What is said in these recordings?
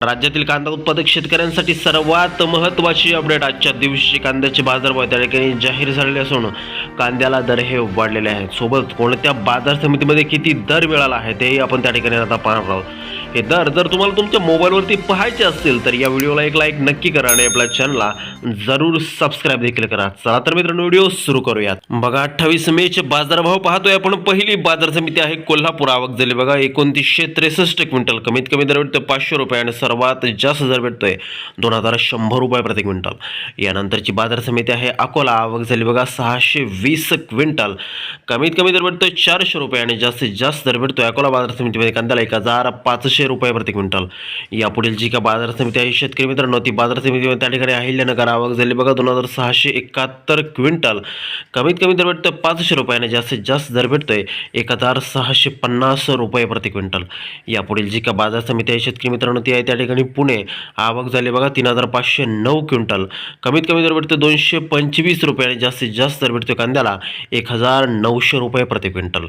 राज्यातील कांदा उत्पादक शेतकऱ्यांसाठी सर्वात महत्त्वाची अपडेट आजच्या दिवशी कांद्याचे बाजारभाव त्या ठिकाणी जाहीर झालेले असून कांद्याला दर हे वाढलेले आहेत. सोबत कोणत्या बाजार समितीमध्ये किती दर मिळाला आहे तेही आपण त्या ठिकाणी आता पाहणार आहोत. हे दर जर तुम्हाला तुमच्या मोबाईलवरती पाहायचे असतील तर या व्हिडिओला एक लाईक नक्की करा आणि आपल्या चॅनलला जरूर सबस्क्राईब देखील करा. चला तर मित्रांनो व्हिडिओ सुरू करूयात. बघा अठ्ठावीस मेचे बाजारभाव पाहतोय आपण. पहिली बाजार समिती आहे कोल्हापूर. आवक झाली बघा एकोणतीसशे त्रेसष्ट क्विंटल. कमीत कमी दर भेटतोय पाचशे रुपये आणि सर्वात जास्त दर भेटतोय दोन हजार शंभर रुपये प्रति क्विंटल. यानंतरची बाजार समिती आहे अकोला. आवक झाली बघा सहाशे वीस क्विंटल. कमीत कमी दर भेटतोय चारशे रुपये आणि जास्तीत जास्त दर भेटतोय अकोला बाजार समितीमध्ये. कांद्याला एक हजार पाचशे रुपये प्रति क्विंटल. यापुढील जी का बाजार समिती आहे शेतकरी मित्रांनो ती बाजार समितीमध्ये त्या ठिकाणी अहिल्यानगर आवक झाली. बघा दोन हजार सहाशे एकाहत्तर क्विंटल. कमीत कमी दर भेटतोय पाचशे रुपयाने जास्तीत जास्त दर भेटतोय एक हजार सहाशे पन्नास रुपये प्रति क्विंटल. यापुढील जी का बाजार समिती आहे शेतकरी मित्रांनो ती आहे त्या ठिकाणी पुणे. आवक झाली बघा तीन हजार पाचशे नऊ क्विंटल. कमीत कमी दर भेटतो दोनशे पंचवीस रुपयाने जास्तीत जास्त दर भेटतो कांद्याला एक हजार नऊशे रुपये प्रति क्विंटल.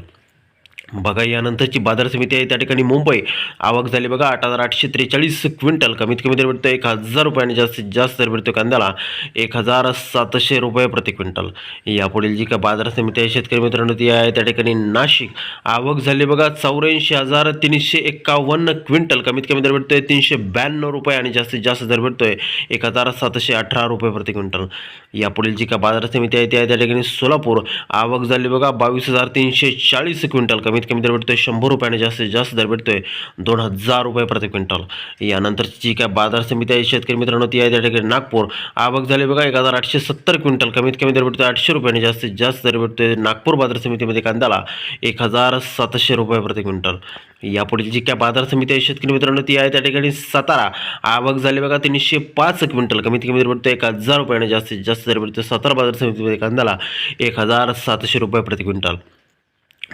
बघा यानंतरची बाजार समिती आहे त्या ठिकाणी मुंबई. आवक झाली बघा आठ हजार आठशे त्रेचाळीस क्विंटल. कमीत कमी दर भेटतो एक हजार रुपयाने जास्तीत जास्त दर भेटतो कांद्याला एक हजार सातशे रुपये प्रति क्विंटल. यापुढील जी का बाजार समिती आहे शेतकरी मित्रांनो ती आहे त्या ठिकाणी नाशिक. आवक झाली बघा चौऱ्याऐंशी हजार तीनशे एक्कावन्न क्विंटल. कमीत कमी दर भेटतोय तीनशे ब्याण्णव रुपये आणि जास्तीत जास्त दर भेटतोय एक हजार सातशे अठरा रुपये प्रति क्विंटल. यापुढील जी का बाजार समिती आहे ती आहे त्या ठिकाणी सोलापूर. आवक झाली बघा बावीस हजार तीनशे चाळीस क्विंटल. कमीत कमी दर भेटतोय शंभर रुपयाने जास्तीत जास्त दर भेटतोय दोन हजार रुपये प्रति क्विंटल. यानंतरची जी काय बाजार समिती आहे शेतकरी मित्रांनो ती आहे त्या ठिकाणी नागपूर. आवक झाली बघा एक हजार आठशे सत्तर क्विंटल कमीत कमी दर भेटतोय आठशे रुपयाने जास्तीत जास्त दर भेटतोय नागपूर बाजार समितीमध्ये कांद्याला एक हजार सातशे रुपये प्रति क्विंटल. यापुढील जी काय बाजार समिती आहे शेतकरी मित्रांनो ती आहे त्या ठिकाणी सातारा. आवक झाली बघा तीनशे पाच क्विंटल कमीत कमी दर भेटतो एक हजार रुपयाने जास्तीत जास्त दर भेटतो सातारा बाजार समितीमध्ये कांद्याला एक हजार सातशे रुपये प्रति क्विंटल.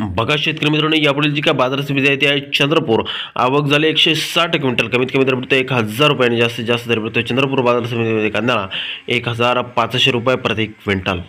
बघा शेतकरी मित्रांनो यापुढील जी काय बाजार समिती आहे ती आहे चंद्रपूर. आवक झाली एकशे साठ क्विंटल. कमीत कमी दर एक हजार रुपयाने जास्तीत जास्त दर चंद्रपूर बाजार समितीमध्ये. कांदा एक हजार पाचशे रुपये प्रति क्विंटल.